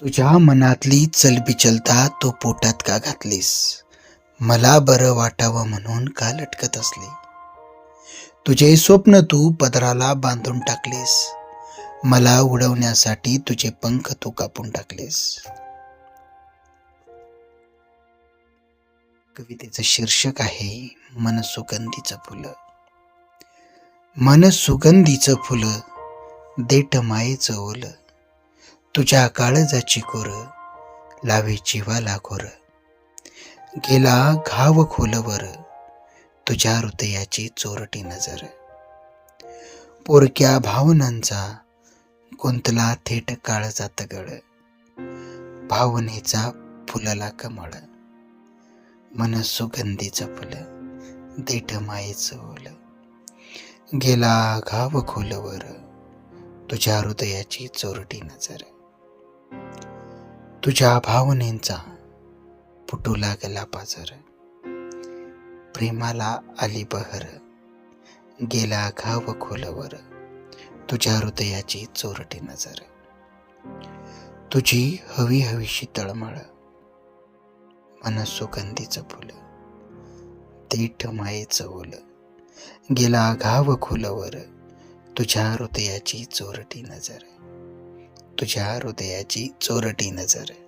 तुझ्या मनातली चलबिचलता तो पोटात का घातलीस? मला बरं वाटावं म्हणून का लटकत असले? तुझे स्वप्न तू पदराला बांधून टाकलीस. मला उडवण्यासाठी तुझे पंख तू कापून टाकलेस. कवितेचं शीर्षक आहे मन सुगंधीचं फुलं. मन सुगंधीचं फुलं देठ मायेचं ओलं. तुझ्या काळजाची कोर लावी जीवाला खोर गेला घाव खोलवर तुझ्या हृदयाची चोरटी नजर. पोरक्या भावनांचा गुंतला थेट काळजात गळ. भावनेचा फुलला कमळ. मन सुगंधीचं फुलं देठ मायेचं ओल. गेला घाव खोलवर तुझ्या हृदयाची चोरटी नजर. तुझ्या भावनेचा फुटू लागला पाजर. प्रेमाला आली बहर. गेला घाव खोलवर. तुझ्या हृदयाची चोरटी नजर. तुझी हवी हवीशी तळमळ. मन सुगंधीचं फुल. देठ मायेचं ओल. गेला घाव खोलवर. तुझ्या हृदयाची चोरटी नजर. तुझ्या हृदयाची चोरटी नजर.